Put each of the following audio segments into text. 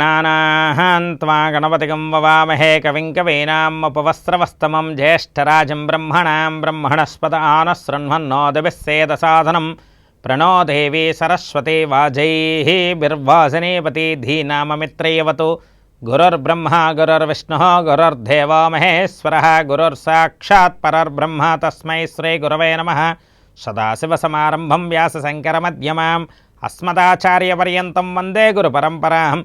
ఓం గణానాహం త్వా గణపతిగం వవామహే కవిం కవీనాముపవస్త్రవస్తమం జ్యేష్ఠరాజం బ్రహ్మణాం బ్రహ్మణస్పద ఆనశృణ్వన్నోదభిస్సేదసాధనం ప్రణో దేవీ సరస్వతి వాజైः బిర్వాసనేపతి ధీనామమిత్రైవతు గురుర్బ్రహ్మ గురుర్విష్ణు గురుర్దేవో మహేశ్వర గురుర్సాక్షాత్ పరర్బ్రహ్మ తస్మై శ్రీ గురవే నమ సదాశివసమారంభం వ్యాసశంకరమధ్యమాం అస్మదాచార్యపర్యంతం వందే గురుపరంపరాం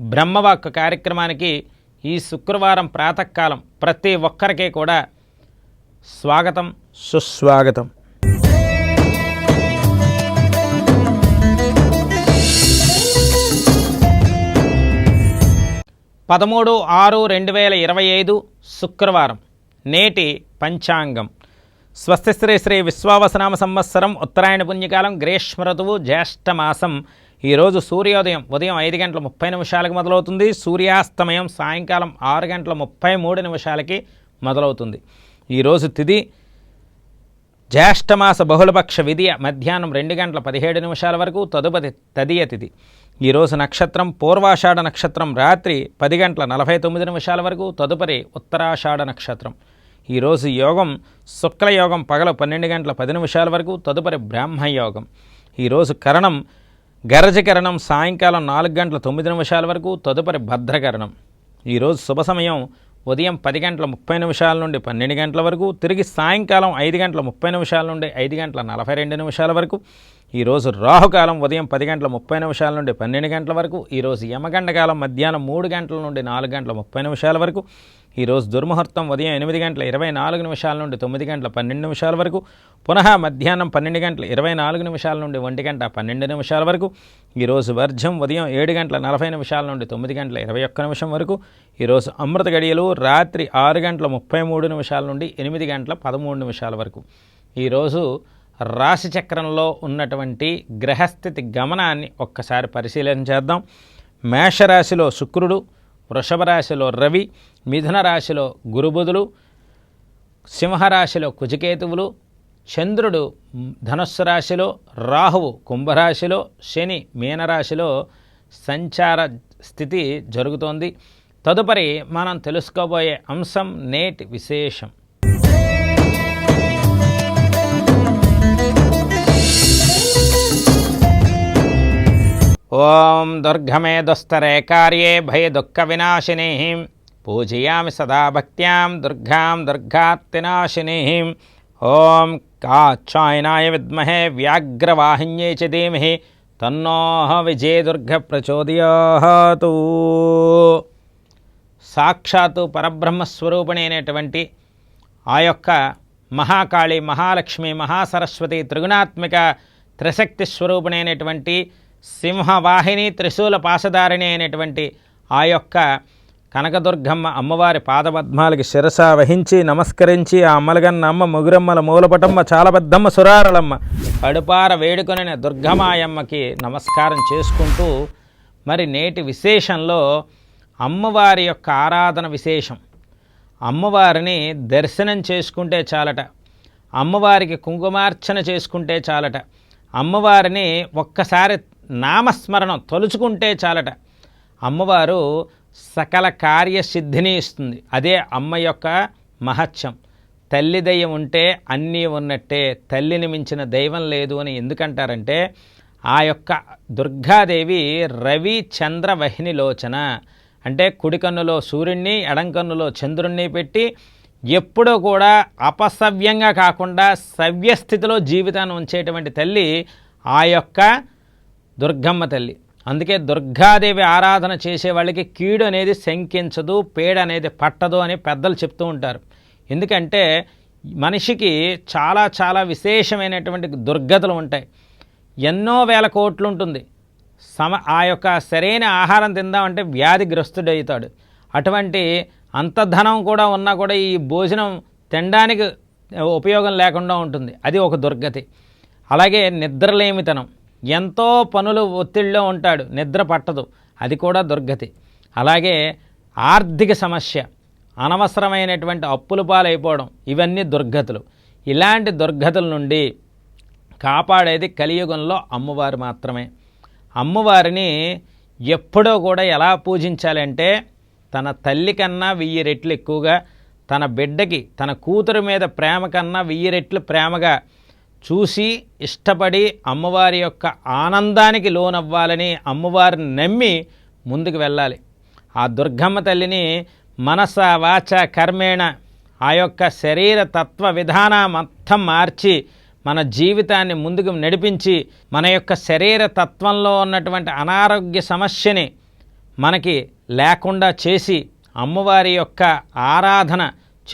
బ్రహ్మవాక్ కార్యక్రమానికి ఈ శుక్రవారం ప్రాతకాలం ప్రతి ఒక్కరికి కూడా స్వాగతం. సుస్వాగతం. పదమూడు ఆరు రెండు వేల ఇరవై ఐదు శుక్రవారం నేటి పంచాంగం. స్వస్తి శ్రీ శ్రీ విశ్వావసనామ సంవత్సరం ఉత్తరాయణ పుణ్యకాలం గ్రీష్మ ఋతువు జ్యేష్ఠ మాసం ఈరోజు సూర్యోదయం ఉదయం ఐదు గంటల ముప్పై నిమిషాలకు మొదలవుతుంది. సూర్యాస్తమయం సాయంకాలం ఆరు గంటల ముప్పై మూడు నిమిషాలకి మొదలవుతుంది. ఈరోజు తిది జ్యేష్ఠమాస బహుళపక్ష విధియ మధ్యాహ్నం రెండు గంటల పదిహేడు నిమిషాల వరకు తదుపతి తదియ తిథి ఈరోజు నక్షత్రం పూర్వాషాఢ నక్షత్రం రాత్రి పది గంటల నలభై తొమ్మిది నిమిషాల వరకు తదుపరి ఉత్తరాషాఢ నక్షత్రం. ఈరోజు యోగం శుక్లయోగం పగల పన్నెండు గంటల పది నిమిషాల వరకు తదుపరి బ్రాహ్మయోగం. ఈరోజు కరణం గరజకరణం సాయంకాలం నాలుగు గంటల తొమ్మిది నిమిషాల వరకు తదుపరి భద్రకరణం. ఈరోజు శుభ సమయం ఉదయం పది గంటల ముప్పై నిమిషాల నుండి పన్నెండు గంటల వరకు తిరిగి సాయంకాలం ఐదు గంటల ముప్పై నిమిషాల నుండి ఐదు గంటల నలభై రెండు నిమిషాల వరకు ఈరోజు రాహుకాలం ఉదయం పది గంటల ముప్పై నిమిషాల నుండి పన్నెండు గంటల వరకు ఈరోజు యమగండ కాలం మధ్యాహ్నం మూడు గంటల నుండి నాలుగు గంటల ముప్పై నిమిషాల వరకు ఈరోజు దుర్ముహూర్తం ఉదయం ఎనిమిది గంటల ఇరవై నాలుగు నిమిషాల నుండి తొమ్మిది గంటల పన్నెండు నిమిషాల వరకు పునః మధ్యాహ్నం పన్నెండు గంటల ఇరవై నాలుగు నిమిషాల నుండి ఒంటి గంట పన్నెండు నిమిషాల వరకు ఈరోజు వర్జం ఉదయం ఏడు గంటల నలభై నిమిషాల నుండి తొమ్మిది గంటల ఇరవై ఒక్క నిమిషం వరకు ఈరోజు అమృత గడియలు రాత్రి ఆరు గంటల ముప్పై మూడు నిమిషాల నుండి ఎనిమిది గంటల పదమూడు నిమిషాల వరకు. ఈరోజు రాశి చక్రంలో ఉన్నటువంటి గ్రహస్థితి గమనాన్ని ఒక్కసారి పరిశీలన చేద్దాం. మేషరాశిలో శుక్రుడు వృషభ రాశిలో రవి మిథున రాశిలో గురుబుధులు సింహరాశిలో కుజకేతువులు చంద్రుడు ధనుస్సు రాశిలో రాహువు కుంభరాశిలో శని మీనరాశిలో సంచార స్థితి జరుగుతోంది. తదుపరి మనం తెలుసుకోబోయే అంశం నేటి విశేషం. ఓం దుర్గమే దుస్తరే కార్యే భయ దుఃఖ వినాశిని పూజయామి సదా భక్త్యాం దుర్గాం దుర్గాత్తినాశిని ఓం కాచాయనాయ విద్మహే వ్యాఘ్రవాహిన్యే చ ధీమహి తన్నోహ విజయదుర్గ ప్రచోదయాతు సాక్షాత్తు పరబ్రహ్మస్వరూపిణి అయినటువంటి ఆ యొక్క మహాకాళి మహాలక్ష్మి మహాసరస్వతి త్రిగుణాత్మిక త్రిశక్తి స్వరూపిణి అయినటువంటి సింహవాహిని త్రిశూల పాసధారిణి అయినటువంటి ఆ యొక్క కనకదుర్గమ్మ అమ్మవారి పాదపద్మాలకి శిరస వహించి నమస్కరించి ఆ అమ్మలగన్న అమ్మ ముగురమ్మల మూలపటమ్మ చాలపెద్దమ్మ సురారలమ్మ కడుపార వేడుకొనిన దుర్గమాయమ్మకి నమస్కారం చేసుకుంటూ మరి నేటి విశేషంలో అమ్మవారి యొక్క ఆరాధన విశేషం. అమ్మవారిని దర్శనం చేసుకుంటే చాలట. అమ్మవారికి కుంకుమార్చన చేసుకుంటే చాలట. అమ్మవారిని ఒక్కసారి నామస్మరణం తలుచుకుంటే చాలట. అమ్మవారు సకల కార్యసిద్ధిని ఇస్తుంది. అదే అమ్మ యొక్క మహత్యం. తల్లి దయ్యం ఉంటే అన్నీ ఉన్నట్టే తల్లిని మించిన దైవం లేదు అని ఎందుకంటారంటే ఆ యొక్క దుర్గాదేవి రవి చంద్ర వహిని లోచన. అంటే కుడి కన్నులో ఎడంకన్నులో ఎడం కన్నులో చంద్రుణ్ణి పెట్టి ఎప్పుడూ కూడా అపసవ్యంగా కాకుండా సవ్యస్థితిలో జీవితాన్ని ఉంచేటువంటి తల్లి ఆ యొక్క దుర్గమ్మ తల్లి. అందుకే దుర్గాదేవి ఆరాధన చేసే వాళ్ళకి కీడు అనేది శంకించదు పేడ అనేది పట్టదు అని పెద్దలు చెప్తూ ఉంటారు. ఎందుకంటే మనిషికి చాలా చాలా విశేషమైనటువంటి దుర్గతులు ఉంటాయి. ఎన్నో వేల కోట్లు ఉంటుంది. సమ ఆ యొక్క సరైన ఆహారం తిందామంటే వ్యాధిగ్రస్తుడవుతాడు అటువంటి అంత ధనం కూడా ఉన్నా కూడా ఈ భోజనం తినడానికి ఉపయోగం లేకుండా ఉంటుంది. అది ఒక దుర్గతి. అలాగే నిద్రలేమితనం. ఎంతో పనులు ఒత్తిడిలో ఉంటాడు నిద్ర పట్టదు. అది కూడా దుర్గతి. అలాగే ఆర్థిక సమస్య అనవసరమైనటువంటి అప్పులు పాలైపోవడం ఇవన్నీ దుర్గతులు. ఇలాంటి దుర్గతుల నుండి కాపాడేది కలియుగంలో అమ్మవారు మాత్రమే. అమ్మవారిని ఎప్పుడో కూడా ఎలా పూజించాలంటే తన తల్లి కన్నా వెయ్యి రెట్లు ఎక్కువగా తన బిడ్డకి తన కూతురు మీద ప్రేమ కన్నా వెయ్యి రెట్లు ప్రేమగా చూసి ఇష్టపడి అమ్మవారి యొక్క ఆనందానికి లోనవ్వాలని అమ్మవారిని నమ్మి ముందుకు వెళ్ళాలి. ఆ దుర్గమ్మ తల్లిని మనస వాచ కర్మేణ ఆ యొక్క శరీర తత్వ విధాన మొత్తం మార్చి మన జీవితాన్ని ముందుకు నడిపించి మన యొక్క శరీర తత్వంలో ఉన్నటువంటి అనారోగ్య సమస్యని మనకి లేకుండా చేసి అమ్మవారి యొక్క ఆరాధన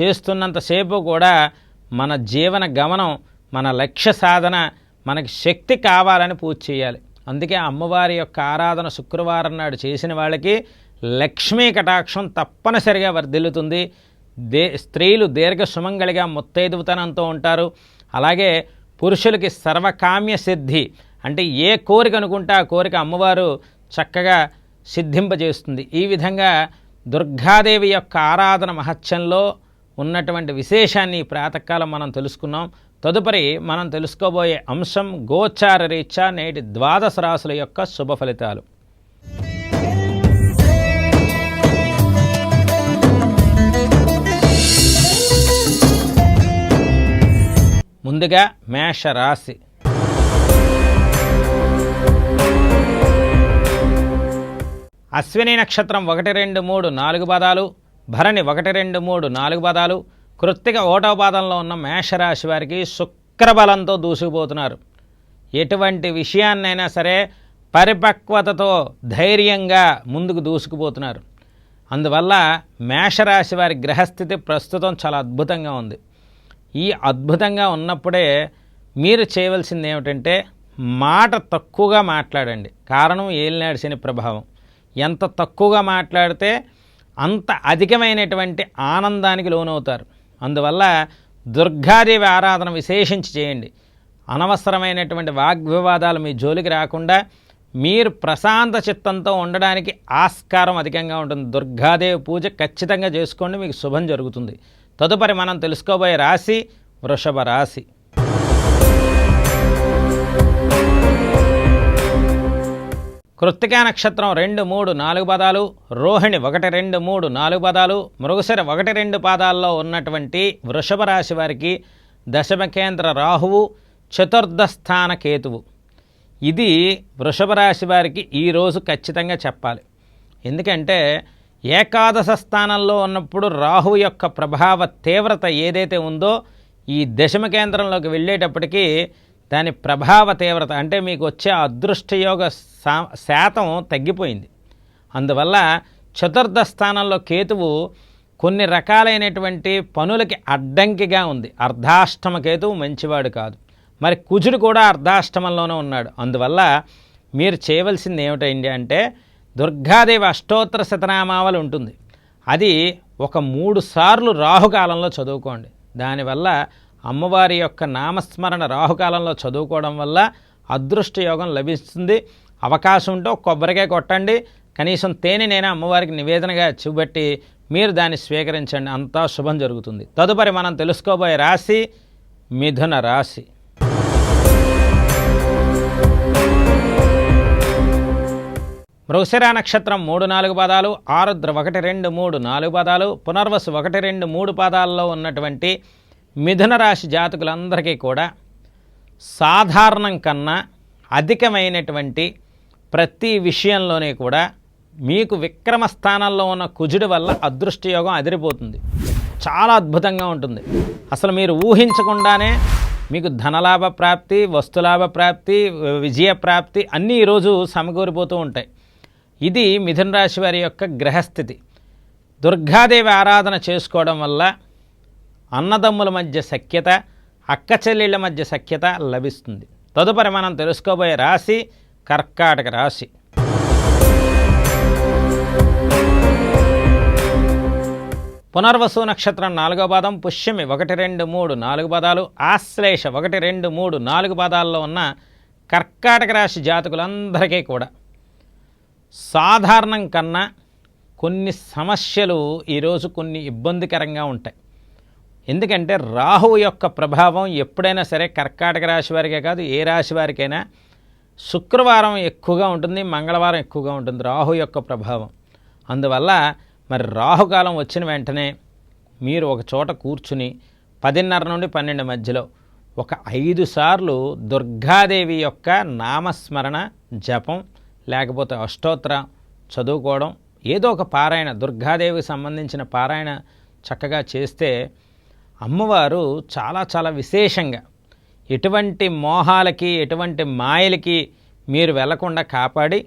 చేస్తున్నంతసేపు కూడా మన జీవన గమనం మన లక్ష్య సాధన మనకి శక్తి కావాలని పూజ చేయాలి. అందుకే అమ్మవారి యొక్క ఆరాధన శుక్రవారం నాడు చేసిన వాళ్ళకి లక్ష్మీ కటాక్షం తప్పనిసరిగా వర్ధిల్లుతుంది. దే స్త్రీలు దీర్ఘ సుమంగళిగా ముత్తైదువుతనంతో ఉంటారు. అలాగే పురుషులకి సర్వకామ్య సిద్ధి అంటే ఏ కోరిక అనుకుంటే ఆ కోరిక అమ్మవారు చక్కగా సిద్ధింపజేస్తుంది. ఈ విధంగా దుర్గాదేవి యొక్క ఆరాధన మహత్యంలో ఉన్నటువంటి విశేషాన్ని ఈ ప్రాతకాలం మనం తెలుసుకున్నాం. తదుపరి మనం తెలుసుకోబోయే అంశం గోచార రీత్యా నేటి ద్వాదశ రాశుల యొక్క శుభ ఫలితాలు. ముందుగా మేష రాశి. అశ్విని నక్షత్రం ఒకటి రెండు మూడు నాలుగు పదాలు భరణి ఒకటి రెండు మూడు నాలుగు పదాలు కృత్తిక ఓటో పాదంలో ఉన్న మేషరాశి వారికి శుక్రబలంతో దూసుకుపోతున్నారు. ఎటువంటి విషయాన్నైనా సరే పరిపక్వతతో ధైర్యంగా ముందుకు దూసుకుపోతున్నారు. అందువల్ల మేషరాశి వారి గ్రహస్థితి ప్రస్తుతం చాలా అద్భుతంగా ఉంది. ఈ అద్భుతంగా ఉన్నప్పుడే మీరు చేయవలసింది ఏమిటంటే మాట తక్కువగా మాట్లాడండి. కారణం ఏలినాడు శని ప్రభావం. ఎంత తక్కువగా మాట్లాడితే అంత అధికమైనటువంటి ఆనందానికి లోనవుతారు. అందువల్ల దుర్గాదేవి ఆరాధన విశేషించి చేయండి. అనవసరమైనటువంటి వాగ్వివాదాలు మీ జోలికి రాకుండా మీరు ప్రశాంత చిత్తంతో ఉండడానికి ఆస్కారం అధికంగా ఉంటుంది. దుర్గాదేవి పూజ ఖచ్చితంగా చేసుకోండి మీకు శుభం జరుగుతుంది. తదుపరి మనం తెలుసుకోబోయే రాశి వృషభ రాశి. కృత్తికా నక్షత్రం రెండు మూడు నాలుగు పదాలు రోహిణి ఒకటి రెండు మూడు నాలుగు పదాలు మృగశిర ఒకటి రెండు పాదాల్లో ఉన్నటువంటి వృషభ రాశి వారికి దశమ కేంద్ర రాహువు చతుర్థ స్థాన కేతువు. ఇది వృషభ రాశి వారికి ఈరోజు ఖచ్చితంగా చెప్పాలి. ఎందుకంటే ఏకాదశ స్థానంలో ఉన్నప్పుడు రాహు యొక్క ప్రభావ తీవ్రత ఏదైతే ఉందో ఈ దశమ కేంద్రంలోకి వెళ్ళేటప్పటికీ దాని ప్రభావ తీవ్రత అంటే మీకు వచ్చే అదృష్టయోగ శాతం తగ్గిపోయింది. అందువల్ల చతుర్థ స్థానంలో కేతువు కొన్ని రకాలైనటువంటి పనులకి అడ్డంకిగా ఉంది. అర్ధాష్టమ కేతువు మంచివాడు కాదు. మరి కుజుడు కూడా అర్ధాష్టమంలోనే ఉన్నాడు. అందువల్ల మీరు చేయవలసింది ఏమిటండి అంటే దుర్గాదేవి అష్టోత్తర శతనామావళి ఉంటుంది. అది ఒక మూడు సార్లు రాహుకాలంలో చదువుకోండి. దానివల్ల అమ్మవారి యొక్క నామస్మరణ రాహుకాలంలో చదువుకోవడం వల్ల అదృష్ట యోగం లభిస్తుంది. అవకాశం ఉంటే కొబ్బరికాయ కొట్టండి. కనీసం తేనె నేను అమ్మవారికి నివేదనగా చూపెట్టి మీరు దాన్ని స్వీకరించండి. అంతా శుభం జరుగుతుంది. తదుపరి మనం తెలుసుకోబోయే రాశి మిథున రాశి. మృగశిర నక్షత్రం మూడు నాలుగు పాదాలు ఆరుద్ర ఒకటి రెండు మూడు నాలుగు పాదాలు పునర్వసు ఒకటి రెండు మూడు పాదాల్లో ఉన్నటువంటి మిథున రాశి జాతకులందరికీ కూడా సాధారణం కన్నా అధికమైనటువంటి ప్రతి విషయంలోనే కూడా మీకు విక్రమ స్థానంలో ఉన్న కుజుడి వల్ల అదృష్టయోగం అదిరిపోతుంది. చాలా అద్భుతంగా ఉంటుంది. అసలు మీరు ఊహించకుండానే మీకు ధనలాభ ప్రాప్తి వస్తులాభ ప్రాప్తి విజయ ప్రాప్తి అన్నీ ఈరోజు సమకూరిపోతూ ఉంటాయి. ఇది మిథున రాశి వారి యొక్క గ్రహస్థితి. దుర్గాదేవి ఆరాధన చేసుకోవడం వల్ల అన్నదమ్ముల మధ్య సఖ్యత అక్క చెల్లెళ్ళ మధ్య సఖ్యత లభిస్తుంది. తదుపరి మనం తెలుసుకోబోయే రాశి కర్కాటక రాశి. పునర్వసు నక్షత్రం నాలుగో పాదం పుష్యమి ఒకటి రెండు మూడు నాలుగు పదాలు ఆశ్లేష ఒకటి రెండు మూడు నాలుగు పదాల్లో ఉన్న కర్కాటక రాశి జాతకులందరికీ కూడా. సాధారణం కన్నా కొన్ని సమస్యలు ఈరోజు కొన్ని ఇబ్బందికరంగా ఉంటాయి. ఎందుకంటే రాహువు యొక్క ప్రభావం ఎప్పుడైనా సరే కర్కాటక రాశి వారికే కాదు ఏ రాశి వారికైనా శుక్రవారం ఎక్కువగా ఉంటుంది మంగళవారం ఎక్కువగా ఉంటుంది రాహు యొక్క ప్రభావం. అందువల్ల మరి రాహుకాలం వచ్చిన వెంటనే మీరు ఒక చోట కూర్చుని పదిన్నర నుండి పన్నెండు మధ్యలో ఒక ఐదు సార్లు దుర్గాదేవి యొక్క నామస్మరణ జపం లేకపోతే అష్టోత్తర చదువుకోవడం ఏదో ఒక పారాయణ దుర్గాదేవికి సంబంధించిన పారాయణ చక్కగా చేస్తే అమ్మవారు చాలా చాలా విశేషంగా ఎటువంటి మోహాలకి ఎటువంటి మాయలకి మీరు వెళ్ళకుండా కాపాడి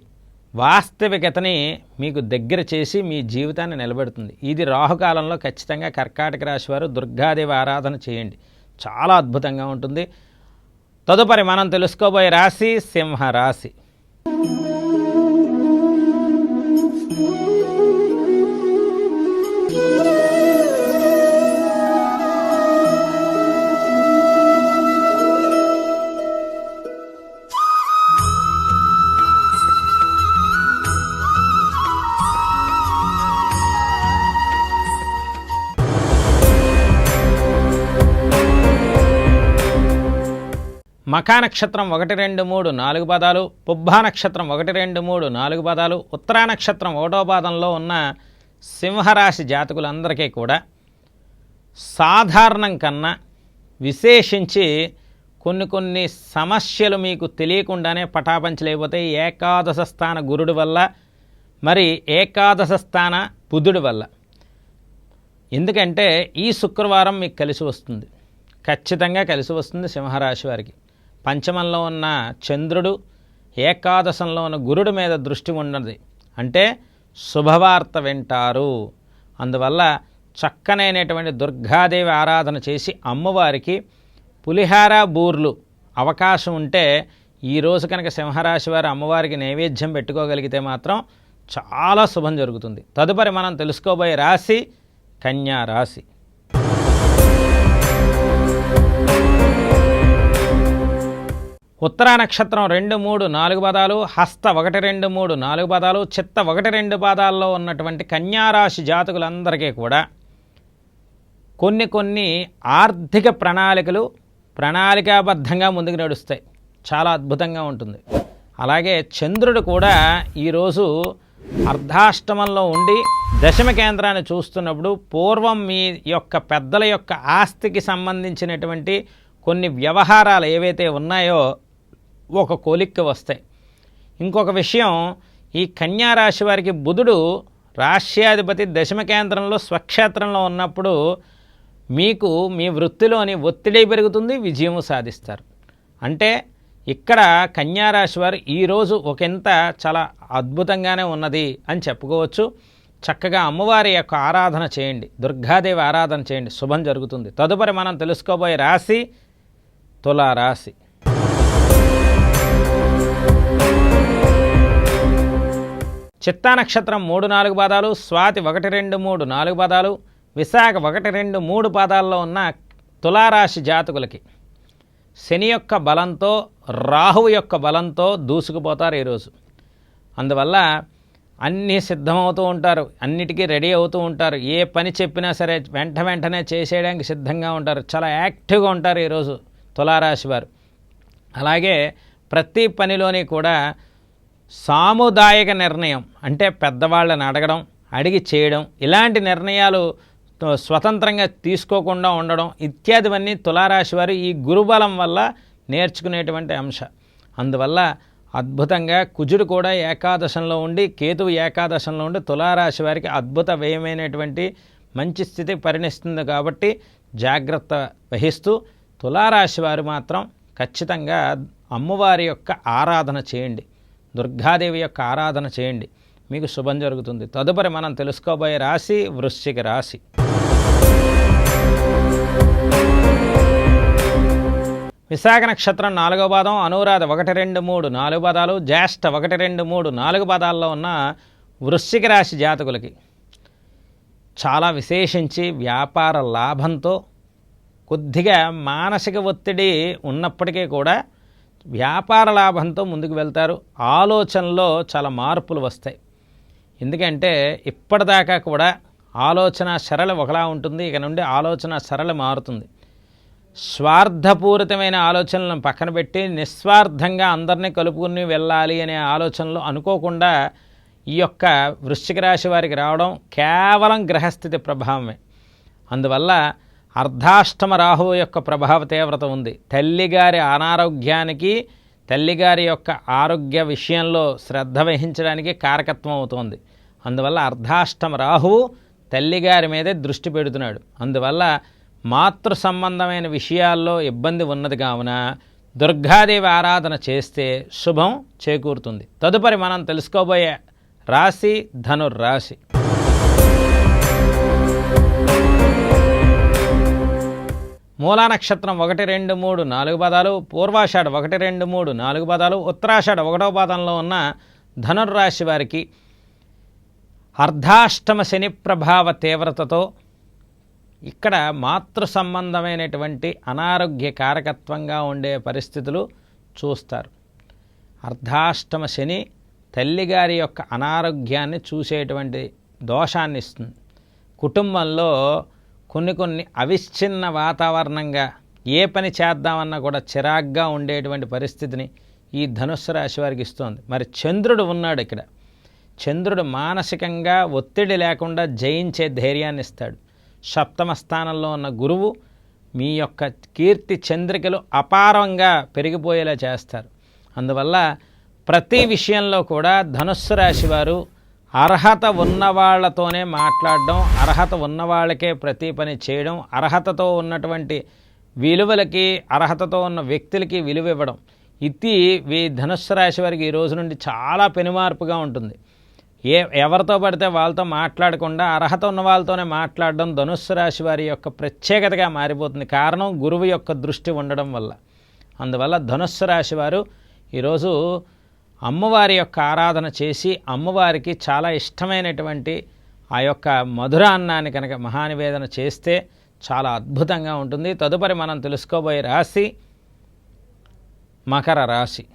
వాస్తవికతని మీకు దగ్గర చేసి మీ జీవితాన్ని నిలబెడుతుంది. ఇది రాహుకాలంలో ఖచ్చితంగా కర్కాటక రాశి వారు దుర్గాదేవి ఆరాధన చేయండి. చాలా అద్భుతంగా ఉంటుంది. తదుపరి మనం తెలుసుకోబోయే రాశి సింహ మఖా నక్షత్రం ఒకటి రెండు మూడు నాలుగు పదాలు పుబ్బా నక్షత్రం ఒకటి రెండు మూడు నాలుగు పదాలు ఉత్తరా నక్షత్రం ఒకటో పాదంలో ఉన్న సింహరాశి జాతకులందరికీ కూడా సాధారణం కన్నా విశేషించి కొన్ని కొన్ని సమస్యలు మీకు తెలియకుండానే పటాపంచలేకపోతే ఏకాదశ స్థాన గురుడు వల్ల మరి ఏకాదశ స్థాన బుధుడి వల్ల. ఎందుకంటే ఈ శుక్రవారం మీకు కలిసి వస్తుంది. ఖచ్చితంగా కలిసి వస్తుంది సింహరాశి వారికి. పంచమంలో ఉన్న చంద్రుడు ఏకాదశంలో ఉన్న గురుడు మీద దృష్టి ఉన్నది అంటే శుభవార్త వింటారు. అందువల్ల చక్కనైనటువంటి దుర్గాదేవి ఆరాధన చేసి అమ్మవారికి పులిహార బూర్లు అవకాశం ఉంటే ఈరోజు కనుక సింహరాశి వారు అమ్మవారికి నైవేద్యం పెట్టుకోగలిగితే మాత్రం చాలా శుభం జరుగుతుంది. తదుపరి మనం తెలుసుకోబోయే రాశి కన్యా రాశి. ఉత్తరా నక్షత్రం రెండు మూడు నాలుగు పదాలు హస్త ఒకటి రెండు మూడు నాలుగు పదాలు చిత్త ఒకటి రెండు పాదాల్లో ఉన్నటువంటి కన్యారాశి జాతకులందరికీ కూడా కొన్ని కొన్ని ఆర్థిక ప్రణాళికలు ప్రణాళికాబద్ధంగా ముందుకు నడుస్తాయి. చాలా అద్భుతంగా ఉంటుంది. అలాగే చంద్రుడు కూడా ఈరోజు అర్ధాష్టమంలో ఉండి దశమ కేంద్రాన్ని చూస్తున్నప్పుడు పూర్వం మీ యొక్క పెద్దల యొక్క ఆస్తికి సంబంధించినటువంటి కొన్ని వ్యవహారాలు ఏవైతే ఉన్నాయో ఒక కోలిక్కి వస్తాయి. ఇంకొక విషయం ఈ కన్యా రాశి వారికి బుధుడు రాష్ట్రాధిపతి దశమ కేంద్రంలో స్వక్షేత్రంలో ఉన్నప్పుడు మీకు మీ వృత్తిలోని ఒత్తిడి పెరుగుతుంది విజయము సాధిస్తారు. అంటే ఇక్కడ కన్యారాశి వారు ఈరోజు ఒకంత చాలా అద్భుతంగానే ఉన్నది అని చెప్పుకోవచ్చు. చక్కగా అమ్మవారి యొక్క ఆరాధన చేయండి దుర్గాదేవి ఆరాధన చేయండి శుభం జరుగుతుంది. తదుపరి మనం తెలుసుకోబోయే రాశి తులారాశి. చిత్తా నక్షత్రం మూడు నాలుగు పాదాలు స్వాతి ఒకటి రెండు మూడు నాలుగు పాదాలు విశాఖ ఒకటి రెండు మూడు పాదాల్లో ఉన్న తులారాశి జాతకులకి శని యొక్క బలంతో రాహువు యొక్క బలంతో దూసుకుపోతారు ఈరోజు. అందువల్ల అన్నీ సిద్ధమవుతూ ఉంటారు అన్నిటికీ రెడీ అవుతూ ఉంటారు ఏ పని చెప్పినా సరే వెంట వెంటనే చేసేయడానికి సిద్ధంగా ఉంటారు చాలా యాక్టివ్గా ఉంటారు ఈరోజు తులారాశి వారు. అలాగే ప్రతి పనిలోని కూడా సాముదాయక నిర్ణయం అంటే పెద్దవాళ్ళని అడగడం అడిగి చేయడం ఇలాంటి నిర్ణయాలు స్వతంత్రంగా తీసుకోకుండా ఉండడం ఇత్యాదివన్నీ తులారాశి వారు ఈ గురుబలం వల్ల నేర్చుకునేటువంటి అంశ. అందువల్ల అద్భుతంగా కుజుడు కూడా ఏకాదశంలో ఉండి కేతువు ఏకాదశంలో ఉండి తులారాశి వారికి అద్భుత వ్యయమైనటువంటి మంచి స్థితి పరిణిస్తుంది కాబట్టి జాగ్రత్త వహిస్తూ తులారాశి వారు మాత్రం ఖచ్చితంగా అమ్మవారి యొక్క ఆరాధన చేయండి. దుర్గాదేవి యొక్క ఆరాధన చేయండి. మీకు శుభం జరుగుతుంది. తదుపరి మనం తెలుసుకోబోయే రాశి వృశ్చిక రాశి. విశాఖ నక్షత్రం నాలుగో పాదం అనురాధ ఒకటి రెండు మూడు నాలుగు పదాలు జ్యేష్ఠ ఒకటి రెండు మూడు నాలుగు పదాల్లో ఉన్న వృశ్చిక రాశి జాతకులకి చాలా విశేషించి వ్యాపార లాభంతో కొద్దిగా మానసిక ఒత్తిడి ఉన్నప్పటికీ కూడా వ్యాపార లాభంతో ముందుకు వెళ్తారు. ఆలోచనలో చాలా మార్పులు వస్తాయి. ఎందుకంటే ఇప్పటిదాకా కూడా ఆలోచన సరళ ఒకలా ఉంటుంది. ఇక నుండి ఆలోచన సరళ మారుతుంది. స్వార్థపూరితమైన ఆలోచనలను పక్కన పెట్టి నిస్వార్థంగా అందరినీ కలుపుకుని వెళ్ళాలి అనే ఆలోచనలు అనుకోకుండా ఈ యొక్క వృశ్చిక రాశి వారికి రావడం కేవలం గ్రహస్థితి ప్రభావమే. అందువల్ల అర్ధాష్టమ రాహువు యొక్క ప్రభావ తీవ్రత ఉంది. తల్లిగారి అనారోగ్యానికి తల్లిగారి యొక్క ఆరోగ్య విషయంలో శ్రద్ధ వహించడానికి కారకత్వం అవుతోంది. అందువల్ల అర్ధాష్టమ రాహువు తల్లిగారి మీదే దృష్టి పెడుతున్నాడు. అందువల్ల మాతృ సంబంధమైన విషయాల్లో ఇబ్బంది ఉన్నది కావున దుర్గాదేవి ఆరాధన చేస్తే శుభం చేకూరుతుంది. తదుపరి మనం తెలుసుకోబోయే రాశి ధనుర్రాశి. మూలా నక్షత్రం ఒకటి రెండు మూడు నాలుగు పదాలు పూర్వాషాఢ ఒకటి రెండు మూడు నాలుగు పదాలు ఉత్తరాషాఢ ఒకటో పాదంలో ఉన్న ధనుర్రాశి వారికి అర్ధాష్టమ శని ప్రభావ తీవ్రతతో ఇక్కడ మాతృ సంబంధమైనటువంటి అనారోగ్య కారకత్వంగా ఉండే పరిస్థితులు చూస్తారు. అర్ధాష్టమ శని తల్లిగారి యొక్క అనారోగ్యాన్ని చూసేటువంటి దోషాన్ని ఇస్తుంది. కుటుంబంలో కొన్ని కొన్ని అవిచ్ఛిన్న వాతావరణంగా ఏ పని చేద్దామన్నా కూడా చిరాగ్గా ఉండేటువంటి పరిస్థితిని ఈ ధనుస్సు రాశి వారికి ఇస్తోంది. మరి చంద్రుడు ఉన్నాడు ఇక్కడ. చంద్రుడు మానసికంగా ఒత్తిడి లేకుండా జయించే ధైర్యాన్ని ఇస్తాడు. సప్తమ స్థానంలో ఉన్న గురువు మీ యొక్క కీర్తి చంద్రికలు అపారంగా పెరిగిపోయేలా చేస్తారు. అందువల్ల ప్రతి విషయంలో కూడా ధనుస్సు రాశి వారు అర్హత ఉన్నవాళ్ళతోనే మాట్లాడడం అర్హత ఉన్నవాళ్ళకే ప్రతి పని చేయడం అర్హతతో ఉన్నటువంటి విలువలకి అర్హతతో ఉన్న వ్యక్తులకి విలువ ఇవ్వడం. ఇది వీ ధనుస్సు రాశి వారికి ఈ రోజు నుండి చాలా పెనుమార్పుగా ఉంటుంది. ఏ ఎవరితో పడితే వాళ్ళతో మాట్లాడకుండా అర్హత ఉన్న వాళ్ళతోనే మాట్లాడడం ధనుస్సు రాశి వారి యొక్క ప్రత్యేకతగా మారిపోతుంది. కారణం గురువు యొక్క దృష్టి ఉండడం వల్ల. అందువల్ల ధనుస్సు రాశి వారు ఈరోజు అమ్మవారి యొక్క ఆరాధన చేసి అమ్మవారికి చాలా ఇష్టమైనటువంటి ఆ యొక్క మధుర అన్నాన్ని కనుక మహానివేదన చేస్తే చాలా అద్భుతంగా ఉంటుంది. తదుపరి మనం తెలుసుకోబోయే రాశి మకర రాశి.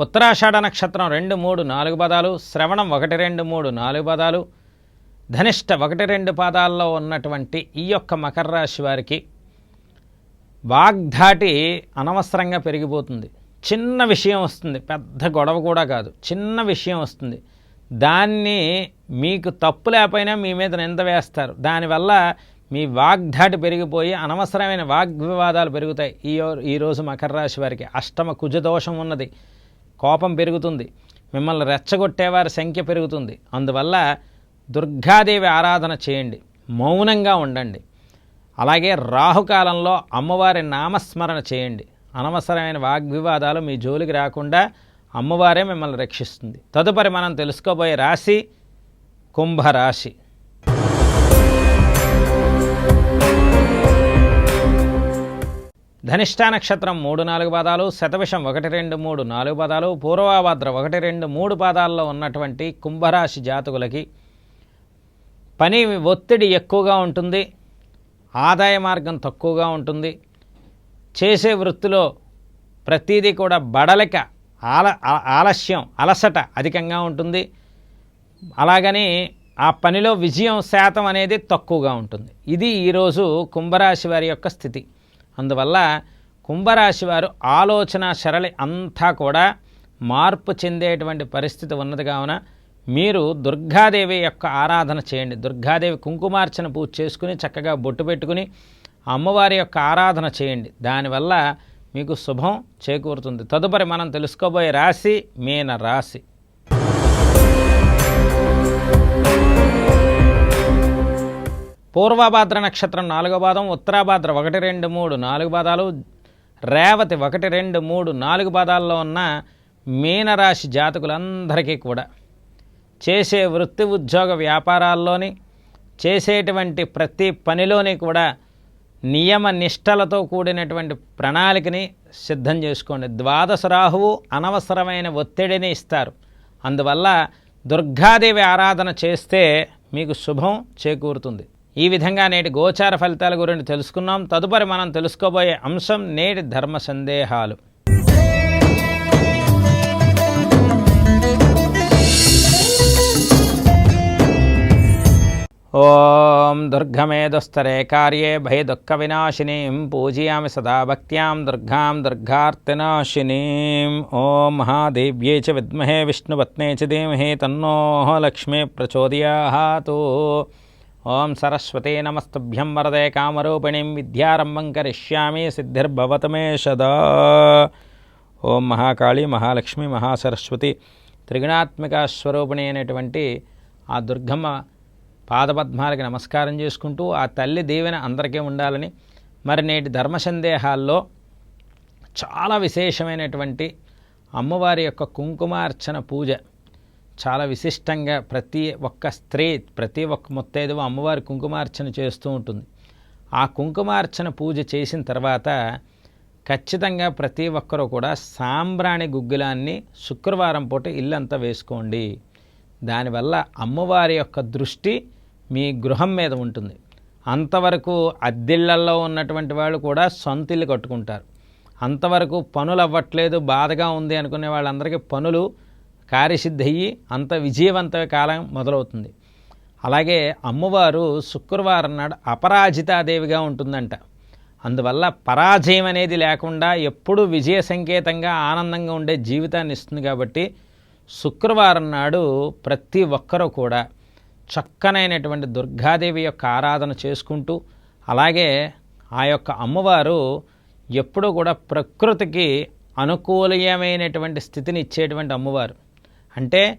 ఉత్తరాషాఢ నక్షత్రం రెండు మూడు నాలుగు పదాలు శ్రవణం ఒకటి రెండు మూడు నాలుగు పదాలు ధనిష్ట ఒకటి రెండు పాదాల్లో ఉన్నటువంటి ఈ యొక్క మకర రాశి వారికి వాగ్ధాటి అనవసరంగా పెరిగిపోతుంది. చిన్న విషయం వస్తుంది. పెద్ద గొడవ కూడా కాదు. చిన్న విషయం వస్తుంది. దాన్ని మీకు తప్పు లేకపోయినా మీ మీద నింద వేస్తారు. దానివల్ల మీ వాగ్ధాటి పెరిగిపోయి అనవసరమైన వాగ్వివాదాలు పెరుగుతాయి. ఈ ఈరోజు మకర రాశి వారికి అష్టమ కుజదోషం ఉన్నది. కోపం పెరుగుతుంది. మిమ్మల్ని రెచ్చగొట్టేవారి సంఖ్య పెరుగుతుంది. అందువల్ల దుర్గాదేవి ఆరాధన చేయండి. మౌనంగా ఉండండి. అలాగే రాహుకాలంలో అమ్మవారి నామస్మరణ చేయండి. అనవసరమైన వాగ్వివాదాలు మీ జోలికి రాకుండా అమ్మవారే మిమ్మల్ని రక్షిస్తుంది. తదుపరి మనం తెలుసుకోబోయే రాశి కుంభరాశి. ధనిష్టా నక్షత్రం మూడు నాలుగు పాదాలు శతవిషం ఒకటి రెండు మూడు నాలుగు పాదాలు పూర్వాభద్ర ఒకటి రెండు మూడు పాదాల్లో ఉన్నటువంటి కుంభరాశి జాతకులకి పని ఒత్తిడి ఎక్కువగా ఉంటుంది. ఆదాయ మార్గం తక్కువగా ఉంటుంది. చేసే వృత్తిలో ప్రతిదీ కూడా బడలిక ఆల ఆలస్యం అలసట అధికంగా ఉంటుంది. అలాగని ఆ పనిలో విజయం శాతం అనేది తక్కువగా ఉంటుంది. ఇది ఈరోజు కుంభరాశి వారి యొక్క స్థితి. అందువల్ల కుంభరాశి వారు ఆలోచన సరళి అంతా కూడా మార్పు చెందేటువంటి పరిస్థితి ఉన్నది కావున మీరు దుర్గాదేవి యొక్క ఆరాధన చేయండి. దుర్గాదేవి కుంకుమార్చన పూజ చేసుకుని చక్కగా బొట్టు పెట్టుకుని అమ్మవారి యొక్క ఆరాధన చేయండి. దానివల్ల మీకు శుభం చేకూరుతుంది. తదుపరి మనం తెలుసుకోబోయే రాశి మీన రాశి. పూర్వభాద్ర నక్షత్రం నాలుగో పాదం ఉత్తరాభాద్ర ఒకటి రెండు మూడు నాలుగు పాదాలు రేవతి ఒకటి రెండు మూడు నాలుగు పాదాల్లో ఉన్న మీనరాశి జాతకులందరికీ కూడా చేసే వృత్తి ఉద్యోగ వ్యాపారాల్లోని చేసేటువంటి ప్రతి పనిలోని కూడా నియమ నిష్టలతో కూడినటువంటి ప్రణాళికని సిద్ధం చేసుకోండి. ద్వాదశ రాహువు అనవసరమైన ఒత్తిడిని ఇస్తారు. అందువల్ల దుర్గాదేవి ఆరాధన చేస్తే మీకు శుభం చేకూరుతుంది. ఈ విధంగా నేటి గోచార ఫలితాల గురించి తెలుసుకున్నాం. తదుపరి మనం తెలుసుకోబోయే అంశం నేటి ధర్మ సందేహాలు. ఓం దుర్గమేదుస్తరే కార్యే భయదుఃఖ వినాశినీం పూజయామి సదా భక్త్యాం దుర్గాం దుర్గార్తినాశినీం ఓం మహాదేవ్యే చ విద్మహే విష్ణుపత్నే చ ధీమహి తన్నో లక్ష్మీ ప్రచోదయాతు ఓం సరస్వతే నమస్తుభ్యం వరదే కామరూపిణీం విద్యారంభం కరిష్యామి సిద్ధిర్భవతు మే సదా ఓం మహాకాళి మహాలక్ష్మి మహాసరస్వతి త్రిగుణాత్మిక స్వరూపిణి అనేటువంటి ఆ దుర్గమ్మ పాదపద్మాలకి నమస్కారం చేసుకుంటూ ఆ తల్లి దీవెన అందరికీ ఉండాలని మరి నేటి ధర్మ సందేహాల్లో చాలా విశేషమైనటువంటి అమ్మవారి యొక్క కుంకుమార్చన పూజ చాలా విశిష్టంగా ప్రతి ఒక్క స్త్రీ ప్రతి ఒక్క ముత్తైదువ అమ్మవారి కుంకుమార్చన చేస్తూ ఉంటుంది. ఆ కుంకుమార్చన పూజ చేసిన తర్వాత ఖచ్చితంగా ప్రతి ఒక్కరూ కూడా సాంబ్రాణి గుగ్గులాన్ని శుక్రవారం పూట ఇల్లంతా వేసుకోండి. దానివల్ల అమ్మవారి యొక్క దృష్టి మీ గృహం మీద ఉంటుంది. అంతవరకు అద్దెళ్ళల్లో ఉన్నటువంటి వాళ్ళు కూడా సొంత ఇల్లు కట్టుకుంటారు. అంతవరకు పనులు అవ్వట్లేదు బాధగా ఉంది అనుకునే వాళ్ళందరికీ పనులు కార్యసిద్ధి అయ్యి అంత విజయవంత కాలం మొదలవుతుంది. అలాగే అమ్మవారు శుక్రవారం నాడు అపరాజితాదేవిగా ఉంటుందంట. అందువల్ల పరాజయం అనేది లేకుండా ఎప్పుడూ విజయ సంకేతంగా ఆనందంగా ఉండే జీవితాన్ని ఇస్తుంది కాబట్టి శుక్రవారం నాడు ప్రతి ఒక్కరూ కూడా చక్కనైనటువంటి దుర్గాదేవి యొక్క ఆరాధన చేసుకుంటూ అలాగే ఆ యొక్క అమ్మవారు ఎప్పుడూ కూడా ప్రకృతికి అనుకూలమైనటువంటి స్థితిని ఇచ్చేటువంటి అమ్మవారు. అంటే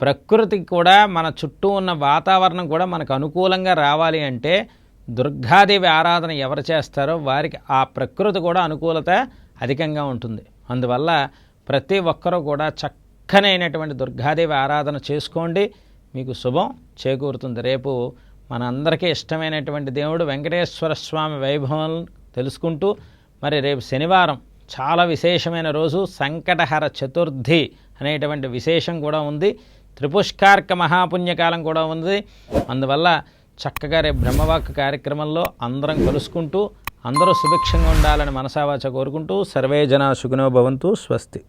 ప్రకృతికి కూడా మన చుట్టూ ఉన్న వాతావరణం కూడా మనకు అనుకూలంగా రావాలి అంటే దుర్గాదేవి ఆరాధన ఎవరు చేస్తారో వారికి ఆ ప్రకృతి కూడా అనుకూలత అధికంగా ఉంటుంది. అందువల్ల ప్రతి ఒక్కరూ కూడా చక్కనైనటువంటి దుర్గాదేవి ఆరాధన చేసుకోండి. మీకు శుభం చేకూరుతుంది. రేపు మనందరికీ ఇష్టమైనటువంటి దేవుడు వెంకటేశ్వర స్వామి వైభవం తెలుసుకుంటూ మరి రేపు శనివారం చాలా విశేషమైన రోజు సంకటహర చతుర్థి అనేటువంటి విశేషం కూడా ఉంది. త్రిపుష్కార్క మహాపుణ్యకాలం కూడా ఉంది. అందువల్ల చక్కగా రేపు బ్రహ్మవాక్ కార్యక్రమంలో అందరం కలుసుకుంటూ అందరూ సుభిక్షంగా ఉండాలని మనసావాచ కోరుకుంటూ సర్వే జనా సుఖినో భవంతు స్వస్తి.